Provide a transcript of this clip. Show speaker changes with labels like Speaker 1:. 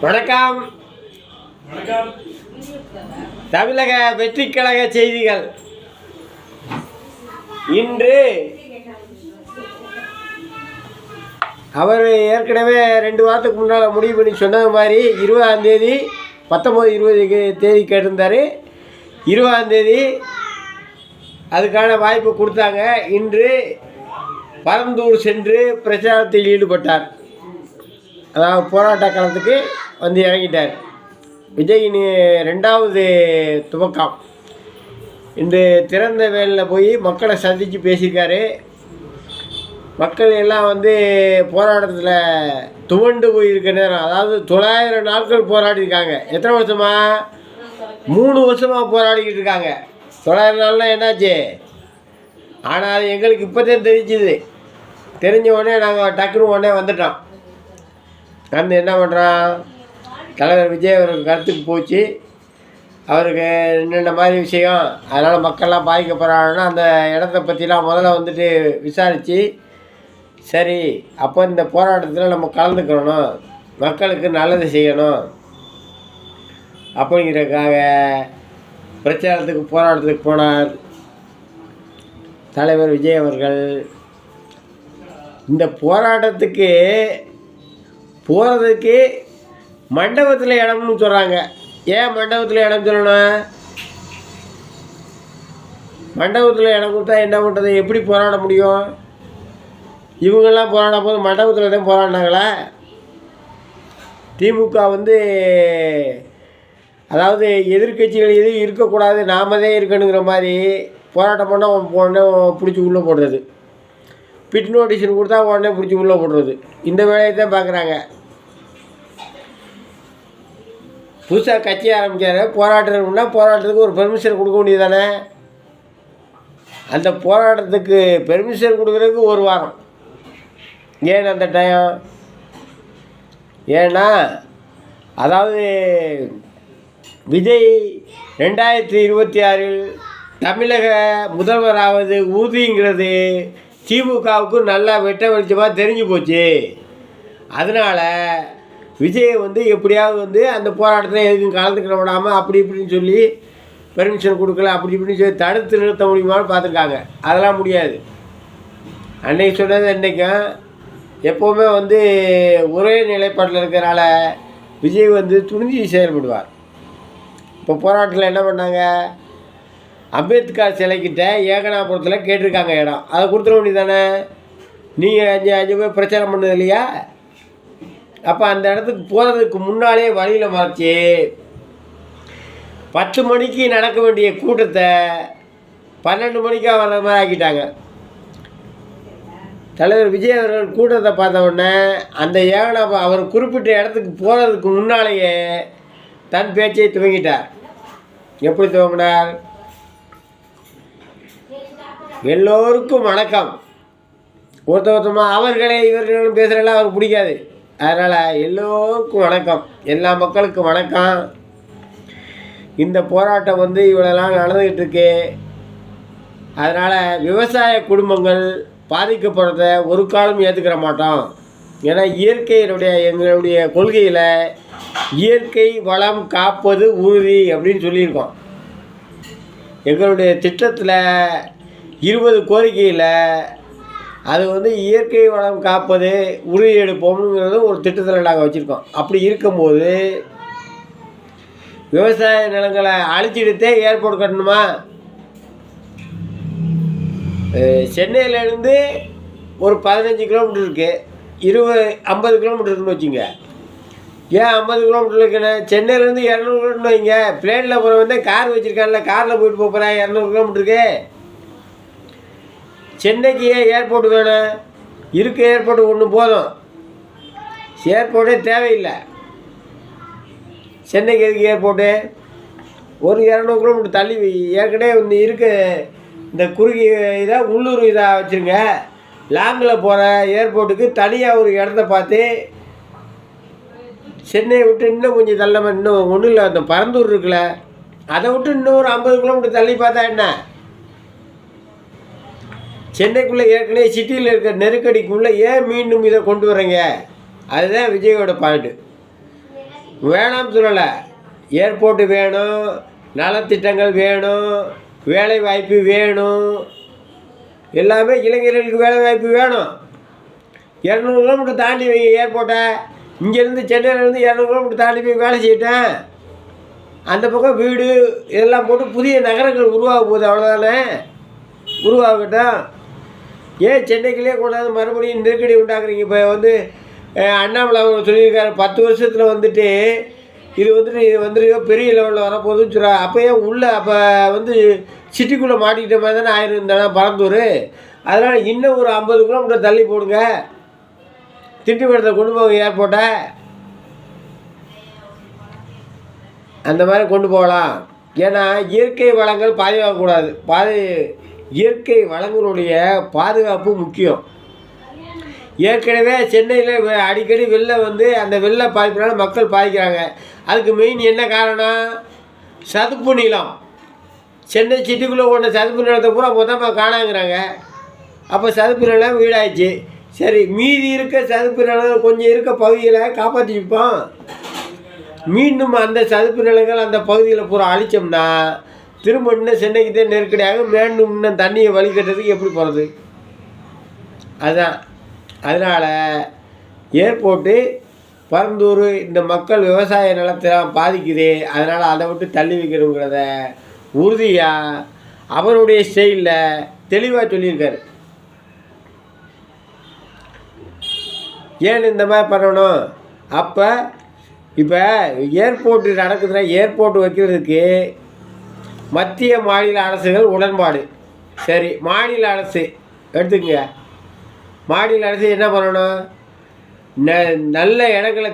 Speaker 1: வணக்கம்.
Speaker 2: வணக்கம்.
Speaker 1: தமிழக வெற்றிக் கழக செய்திகள். இன்று அவர் ஏற்கனவே ரெண்டு வாரத்துக்கு முன்னால் முடிவு பண்ணி சொன்னது மாதிரி இருபதாம் தேதி பத்தொம்போது இருபது தேதி கேட்டிருந்தார். இருபதாம் தேதி அதுக்கான வாய்ப்பு கொடுத்தாங்க. இன்று பரந்தூர் சென்று பிரச்சாரத்தில் ஈடுபட்டார். அதாவது போராட்ட காலத்துக்கு வந்து இறங்கிட்டார். விஜயின் ரெண்டாவது துவக்கம். இன்று திறந்த வேலில் போய் மக்களை சந்தித்து பேசியிருக்காரு. மக்கள் எல்லாம் வந்து போராட்டத்தில் துவண்டு போயிருக்க நேரம். அதாவது தொள்ளாயிரம் நாட்கள் போராடிருக்காங்க எத்தனை வருஷமா? மூணு வருஷமாக போராடிக்கிட்டு இருக்காங்க. தொள்ளாயிரம் நாளில் என்னாச்சு? ஆனால் அது எங்களுக்கு இப்போ தான் தெரிஞ்சுது. தெரிஞ்ச உடனே நாங்கள் டக்குனு உடனே வந்துட்டோம். நடந்து என்ன பண்ணுறான் தலைவர் விஜய் அவருக்கு கருத்துக்கு போச்சு. அவருக்கு என்னென்ன மாதிரி விஷயம் அதனால் மக்கள்லாம் பாதிக்கப்படுறாங்கன்னா அந்த இடத்த பற்றிலாம் முதல்ல வந்துட்டு விசாரித்து சரி அப்போ இந்த போராட்டத்தில் நம்ம கலந்துக்கணும் மக்களுக்கு நல்லது செய்யணும் அப்படிங்கிறதுக்காக பிரச்சாரத்துக்கு போராட்டத்துக்கு போனார் தலைவர் விஜய் அவர்கள். இந்த போராட்டத்துக்கு போகிறதுக்கு மண்டபத்தில் இடம்னு சொல்கிறாங்க ஏன் மண்டபத்தில் இடம் சொல்லணும் மண்டபத்தில் இடம் கொடுத்தா என்ன பண்ணுறது எப்படி போராட முடியும்? இவங்கெல்லாம் போராட போது மண்டபத்தில் தான் போராடினாங்களா? திமுக வந்து அதாவது எதிர்க்கட்சிகள் எதுவும் இருக்கக்கூடாது நாம தான் இருக்கணுங்கிற மாதிரி போராட்டம் பண்ணால் உடனே பிடிச்சி உள்ளே போடுறது. பிட் நோட்டீஷன் கொடுத்தா உடனே பிடிச்சி உள்ளே போடுறது. இந்த வேலையை தான் பார்க்குறாங்க. புதுசாக கட்சி ஆரம்பிக்காரு போராட்டம்னா போராட்டத்துக்கு ஒரு பெர்மிஷன் கொடுக்க வேண்டியதானே அந்த போராட்டத்துக்கு பெர்மிஷன் கொடுக்குறதுக்கு ஒரு வாரம். ஏன் அந்த டைம் ஏன்னா அதாவது விஜய் ரெண்டாயிரத்தி இருபத்தி ஆறில் தமிழக முதல்வராவது ஊதிங்கிறது திமுகவுக்கு நல்லா வெட்ட வெளிச்சமாக தெரிஞ்சு போச்சு. அதனால் விஜயை வந்து எப்படியாவது வந்து அந்த போராட்டத்தில் எதுக்கும் கலந்துக்கிற விடாமல் அப்படி இப்படின்னு சொல்லி பெர்மிஷன் கொடுக்கல அப்படி இப்படின்னு சொல்லி தடுத்து நிறுத்த முடியுமான்னு பார்த்துருக்காங்க. அதெல்லாம் முடியாது. அன்னைக்கு சொன்னது அன்றைக்கும் எப்போவுமே வந்து ஒரே நிலைப்பாட்டில் இருக்கிறனால விஜய் வந்து துணிஞ்சு செயல்படுவார். இப்போ போராட்டத்தில் என்ன பண்ணாங்க? அம்பேத்கர் சிலைக்கிட்ட ஏகனாபுரத்தில் கேட்டிருக்காங்க இடம். அதை கொடுத்துட வேண்டியதானே நீங்கள் அஞ்சு அஞ்சு பேர் பிரச்சாரம் பண்ணது இல்லையா? அப்போ அந்த இடத்துக்கு போகிறதுக்கு முன்னாலே வழியில் மறைச்சி பத்து மணிக்கு நடக்க வேண்டிய கூட்டத்தை பன்னெண்டு மணிக்காக வர்ற மாதிரி ஆக்கிட்டாங்க. தலைவர் விஜய் அவர்கள் கூட்டத்தை பார்த்த உடனே அந்த ஏகனாப அவர் குறிப்பிட்ட இடத்துக்கு போகிறதுக்கு முன்னாலேயே தன் பேச்சை துவங்கிட்டார். எப்படி துவங்கினார்? எல்லோருக்கும் வணக்கம். ஒருத்த ஒருத்தமாக அவர்களே இவர்களும் பேசுகிறதெல்லாம் அவருக்கு பிடிக்காது. அதனால் எல்லோருக்கும் வணக்கம். எல்லா மக்களுக்கும் வணக்கம். இந்த போராட்டம் வந்து இவ்வளோலாம் நடந்துக்கிட்டு இருக்கு. அதனால் விவசாய குடும்பங்கள் பாதிக்கப்படுறத ஒரு காலம் ஏற்றுக்கிற மாட்டோம். ஏன்னா இயற்கையினுடைய எங்களுடைய கொள்கையில் இயற்கை வளம் காப்பது உறுதி அப்படின்னு சொல்லியிருக்கோம். எங்களுடைய திட்டத்தில் இருபது கோரிக்கையில் அது வந்து இயற்கை வளம் காப்பது உறுதி எடுப்போம்ங்கிறது ஒரு திட்டத்தில் நாங்கள் வச்சுருக்கோம். அப்படி இருக்கும்போது விவசாய நிலங்களை அழிச்சிடுத்தே ஏர்போர்ட் கட்டணுமா? சென்னையிலேருந்து ஒரு பதினஞ்சு கிலோமீட்டர் இருக்குது இருபது ஐம்பது கிலோமீட்டர் இருக்குன்னு வச்சுங்க. ஏன் ஐம்பது கிலோமீட்டர் இருக்குன்னு சென்னையிலேருந்து இரநூறு கிலோமீட்டர் வைங்க. பிளேனில் போகிற வந்து கார் வச்சுருக்கான்ல. காரில் போயிட்டு போகிறேன் இரநூறு கிலோமீட்டருக்கு சென்னைக்கு ஏன் ஏர்போர்ட் வேணும்? இருக்க ஏர்போர்ட் ஒன்று போதும். ஏர்போர்ட்டே தேவையில்லை. சென்னைக்கு எதுக்கு ஏர்போர்ட்டு? ஒரு இரநூறு கிலோமீட்டர் தள்ளி ஏற்கனவே இந்த இருக்க. இந்த குறுகிய இதாக உள்ளூர் இதாக வச்சுருங்க. லாங்கில் போகிற ஏர்போர்ட்டுக்கு தனியாக ஒரு இடத்த பார்த்து சென்னையை விட்டு இன்னும் கொஞ்சம் தள்ளாமல் இன்னும் ஒன்றும் இல்லை அந்த பரந்தூர் இருக்குல்ல அதை விட்டு இன்னும் ஒரு ஐம்பது கிலோமீட்டர் தள்ளி பார்த்தா என்ன? சென்னைக்குள்ளே ஏற்கனவே சிட்டியில் இருக்க நெருக்கடிக்குள்ளே ஏன் மீண்டும் இதை கொண்டு வரீங்க? அதுதான் விஜயோட பாயிண்ட்டு வேணாம்னு சொல்லலை. ஏர்போர்ட்டு வேணும் நலத்திட்டங்கள் வேணும் வேலை வாய்ப்பு வேணும். எல்லாமே இளைஞர்களுக்கு வேலை வாய்ப்பு வேணும். இரநூறு கிலோமீட்டர் தாண்டி வைங்க ஏர்போர்ட்டை. இங்கேருந்து சென்னையிலேருந்து இரநூறு கிலோமீட்டர் தாண்டி போய் வேலை செய்யிட்டேன். அந்த பக்கம் வீடு இதெல்லாம் போட்டு புதிய நகரங்கள் உருவாக போகுது. அவ்வளோதானே உருவாகட்டும். ஏன் சென்னைக்குள்ளே கொண்டாந்து மறுபடியும் நெருக்கடி உண்டாக்குறீங்க? இப்போ வந்து அண்ணாமலை அவர் சொல்லியிருக்காரு பத்து வருஷத்தில் வந்துட்டு இது வந்துட்டு இது வந்துட்டு பெரிய லெவலில் வரப்போகுதுன்னு சொல்கிறா அப்போயே உள்ளே அப்போ வந்து சிட்டிக்குள்ளே மாட்டிக்கிட்ட மாதிரி தானே ஆயிருந்தானே பரந்தூர். அதனால் இன்னும் ஒரு ஐம்பது கிலோமீட்டர் தள்ளி போடுங்க. திண்டிவனத்தை கொண்டு போங்க ஏர்போர்ட்டை அந்த மாதிரி கொண்டு போகலாம். ஏன்னா இயற்கை வளங்கள் பாதுகாக்கக்கூடாது. பாது இயற்கை வளங்களுடைய பாதுகாப்பு முக்கியம். ஏற்கனவே சென்னையில் அடிக்கடி வெளில வந்து அந்த வெளில பாதிப்பினால மக்கள் பாதிக்கிறாங்க. அதுக்கு மெயின் என்ன காரணம்? சதுப்பு நிலம் சென்னை சிட்டிக்குள்ளே ஒன்று சதுப்பு நிலத்தை பூரா மொத்தமாக காணாங்கிறாங்க. அப்போ சதுப்பு நிலம் வீடாயிடுச்சு சரி மீதி இருக்க சதுப்பு நிலம் கொஞ்சம் இருக்க பகுதிகளை காப்பாற்றி வைப்போம். மீண்டும் அந்த சதுப்பு நிலங்கள் அந்த பகுதியில் பூரா அழிச்சோம்னா திரும்ப இன்னும் சென்னைக்கு தான் நெருக்கடியாக மீண்டும் இன்னும் தண்ணியை வழிகட்டுறதுக்கு எப்படி போகிறது அதுதான் அதனால் ஏர்போர்ட்டு பரந்தூர் இந்த மக்கள் விவசாய நிலத்தெல்லாம் பாதிக்குது. அதனால் அதை விட்டு தள்ளி வைக்கணுங்கிறத உறுதியாக அவருடைய ஸ்டைலில் தெளிவாக சொல்லியிருக்காரு. ஏன் இந்த மாதிரி பண்ணணும்? அப்போ இப்போ ஏர்போர்ட்டு நடக்குதுன்னா ஏர்போர்ட் வைக்கிறதுக்கு மத்திய மாநில அரசுகள் உடன்பாடு. சரி மாநில அரசு எடுத்துக்கங்க. மாநில அரசு என்ன பண்ணணும்? ந நல்ல இடங்களை